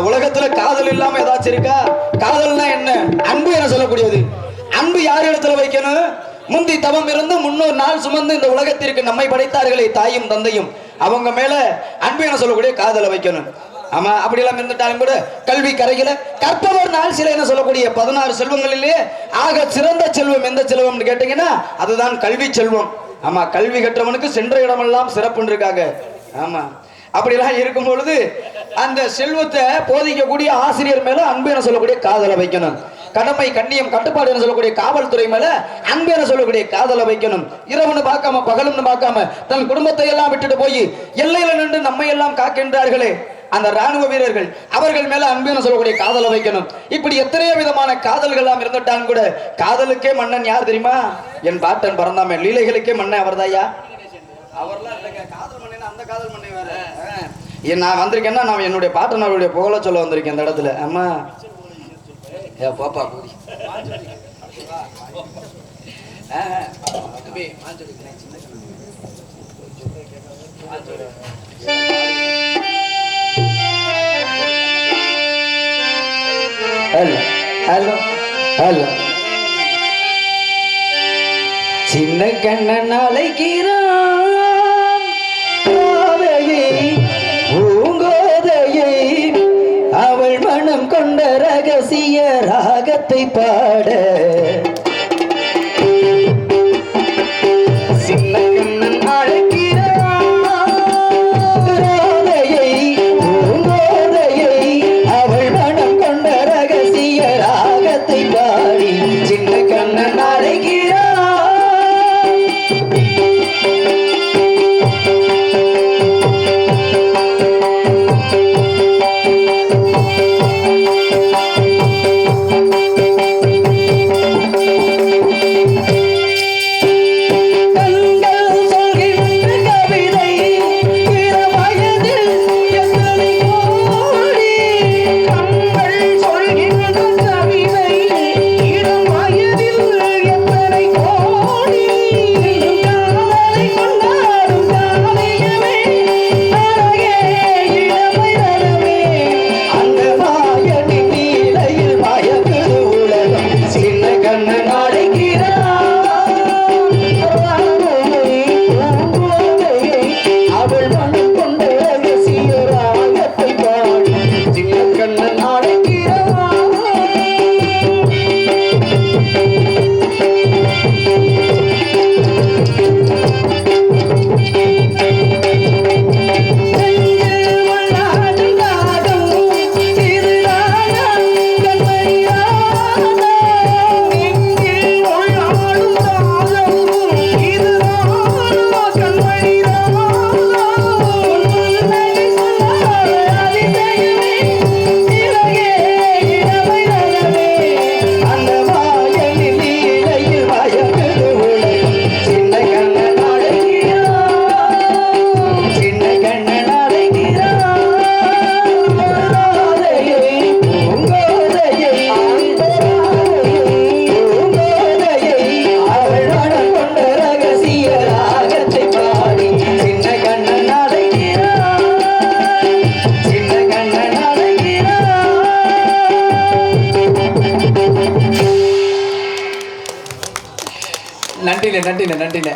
உலகத்துல காதல் இல்லாம ஏதாச்சும் இருக்கா? காதல்னா என்ன? அன்பு என சொல்லக்கூடியது. அன்பு யார் இடத்துல வைக்கணும்? முந்தி தவம் இருந்து முன்னூறு நாள் சுமந்து இந்த உலகத்திற்கு நம்மை படைத்தார்களே தாயும் தந்தையும். அவங்க மேல அன்பு என சொல்லக்கூடிய காதலை வைக்கணும். ஆமா அப்படி எல்லாம் இருந்துட்டாலும் கூட கல்வி கரையில கற்பவர் நாள் சில என்ன சொல்லக்கூடிய பதினாறு செல்வங்களிலே ஆக சிறந்த செல்வம் எந்த செல்வம்னு கேட்டீங்கன்னா அதுதான் கல்வி செல்வம். ஆமா கல்வி கற்றவனுக்கு சென்ற இடமெல்லாம் சிறப்புன்னு இருக்காங்க. ஆமா. அப்படிலாம் இருக்கும் பொழுது அந்த செல்வத்தை போதிக்கக்கூடிய ஆசிரியர் மேல அன்பு என சொல்லக்கூடிய காதலை வைக்கணும். கடமை கண்ணியம் கட்டுப்பாடு என சொல்லக்கூடிய காவல்துறை மேல அன்பு என சொல்லக்கூடிய காதலை வைக்கணும். இரவுன்னு பார்க்காம பகலும்னு பார்க்காம தன் குடும்பத்தை எல்லாம் விட்டுட்டு போய் எல்லையில நின்று நம்மை எல்லாம் காக்கின்றார்களே. அந்த ராணுவ வீரர்கள் அவர்கள் மேல அன்பு சொல்லக்கூடிய காதலை வைக்கணும். இப்படி எத்தனையோ விதமான காதல்கள் எல்லாம் இருந்துட்டாங்க கூட காதலுக்கே மன்னன் யார் தெரியுமா? என் பாட்டன் பறந்தாமே லீலைகளுக்கே மன்னன் அவர்தாயா அவர்லாம் இல்லைங்க காதல் மன்னன் அந்த காதல் மன்னன் வேற ஆ. ஏன் நான் வந்திருக்கேன்னா நான் என்னுடைய பாட்டனருடைய புகழ சொல்ல வந்திருக்கேன் இந்த இடத்துல அம்மா ஏ பாப்பா கூடி ஹலோ ஹலோ ஹலோ சின்ன கண்ணன் அழைக்கிறான் ராகத்தை பாட நன்றிண்ணே நன்றிண்ணே நன்றிண்ணே.